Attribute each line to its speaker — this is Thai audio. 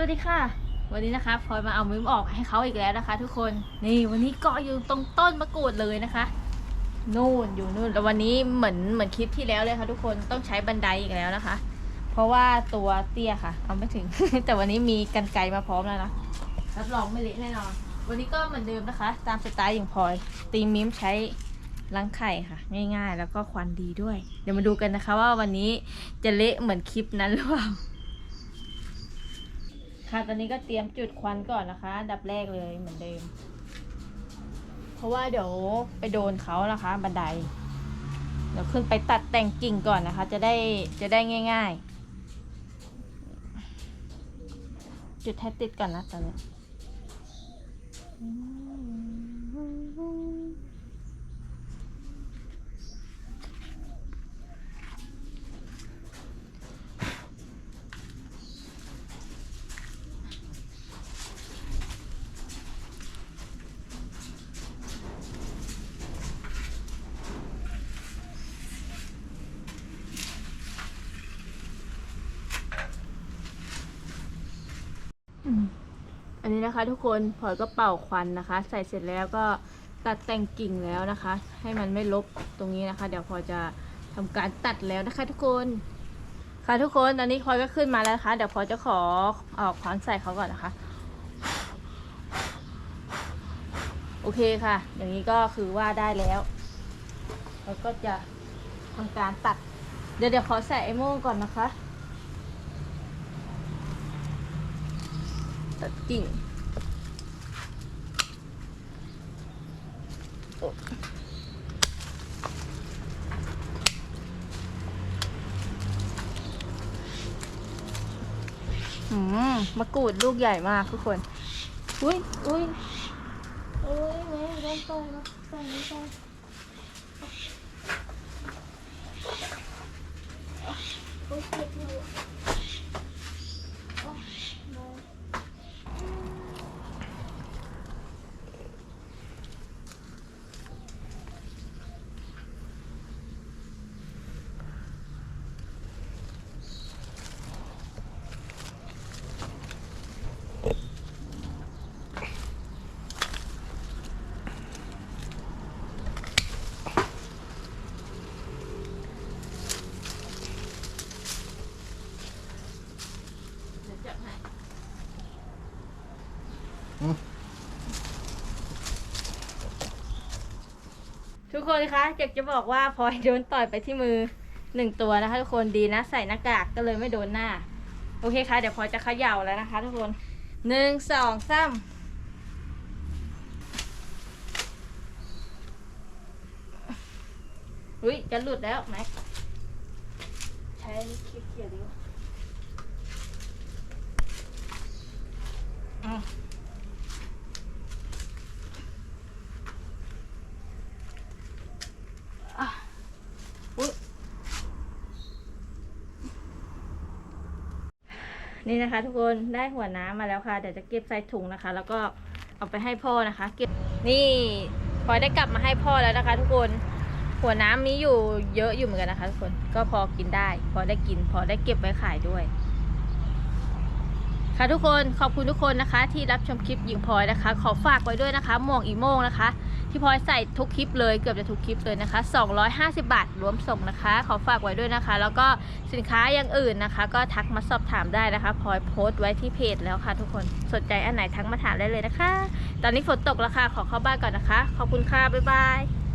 Speaker 1: วัสดีค่ะ วันนี้นะคะพลอยมาเอามิ้มออกให้เขาอีกแล้วนะคะ ทุกคนนี่วันนี้เกาะอยู่ตรงต้นมะกรูดเลยนะคะนู่นอยู่นู่นแล้ววันนี้เหมือนเหมือนคลิปที่แล้วเลยค่ะทุกคนต้องใช้บันไดอีกแล้วนะคะ เพราะว่าตัวเตี้ยค่ะ เอาไม่ถึง แต่วันนี้มีกันไกรมาพร้อมแล้วนะรับรองไม่เละแน่นอน วันนี้ก็เหมือนเดิมนะคะ ตามสไตล์อย่างพลอย ตีมิ้มใช้ล้างไข่ค่ะ ง่ายๆ แล้วก็ควันดีด้วย เดี๋ยวมาดูกันนะคะว่าวันนี้จะเละเหมือนคลิปนั้นหรือเปล่า ค่ะตอนนี้ก็เตรียมจุดควันก่อนนะคะอันดับแรกเลยเหมือนเดิม เพราะว่าเดี๋ยวไปโดนเขานะคะ บันไดเดี๋ยวขึ้นไปตัดแต่งกิ่งก่อนนะคะ จะได้จะได้ง่าย ๆ จุดให้ติดก่อนนะตอนนี้ อันนี้นะคะทุกคนพลอยก็เป่าควันนะคะ ใส่เสร็จแล้วก็ตัดแต่งกิ่งแล้วนะคะ ให้มันไม่ลบตรงนี้นะคะ เดี๋ยวพลอยจะทำการตัดแล้วนะคะ ทุกคนค่ะทุกคนตอนนี้พลอยก็ขึ้นมาแล้วนะคะ เดี๋ยวพลอยจะขอออกควันใส่เขาก่อนนะคะโอเคค่ะ อย่างนี้ก็คือว่าได้แล้วแล้วก็จะทำการตัด เดี๋ยวเดี๋ยวขอใส่ไอ้โม่งก่อนนะคะ ตัดกิ่งโอ้หืมมะกรูดลูกใหญ่มากทุกคน อุ้ยอุ้ยอุ้ยแม่โดนต่อยนะใส่ไม่ใส่โอ้ยเจ็บเลยโอ้ยแม่ เดี๋ยวจับให้
Speaker 2: อืม
Speaker 1: ทุกคนคะอยากจะบอกว่าพลอยโดนต่อยไปที่มือหนึ่งตัวนะคะ ทุกคนดีนะใส่หน้ากากก็เลยไม่โดนหน้า โอเคค่ะเดี๋ยวพลอยจะเขย่าแล้วนะคะ ทุกคนหนึ่งสองสามอุ้ยจะหลุดแล้วแม็กใช้คลิปเกี่ยวดีกว่าอะ อะอุ๊ย นี่นะคะ ทุกคนได้หัวน้ำมาแล้วค่ะเดี๋ยวจะเก็บใส่ถุงนะคะ แล้วก็เอาไปให้พ่อนะคะ เก็บนี่พลอยได้กลับมาให้พ่อแล้วนะคะ ทุกคนหัวน้ำนี้อยู่เยอะอยู่เหมือนกันนะคะทุกคนก็พอกินได้ พอได้กิน พอได้เก็บไว้ขายด้วย ค่ะทุกคนขอบคุณทุกคนนะคะ ที่รับชมคลิปหญิงพลอยนะคะ ขอฝากไว้ด้วยนะคะหมวกอีโมงนะคะี่พลอยใส่ทุกคลิปเลยเกือบจะทุกคลิปเลยนะคะ 250 บาทรวมส่งนะคะ ขอฝากไว้ด้วยนะคะ แล้วก็สินค้าอย่างอื่นนะคะ ก็ทักมาสอบถามได้นะคะพลอยโพสต์ไว้ที่เพจแล้วค่ะ ทุกคนสนใจอันไหนทักมาถามได้เลยนะคะ ตอนนี้ฝนตกแล้วค่ะขอเข้าบ้านก่อนนะคะ ขอบคุณค่ะบ๊ายบาย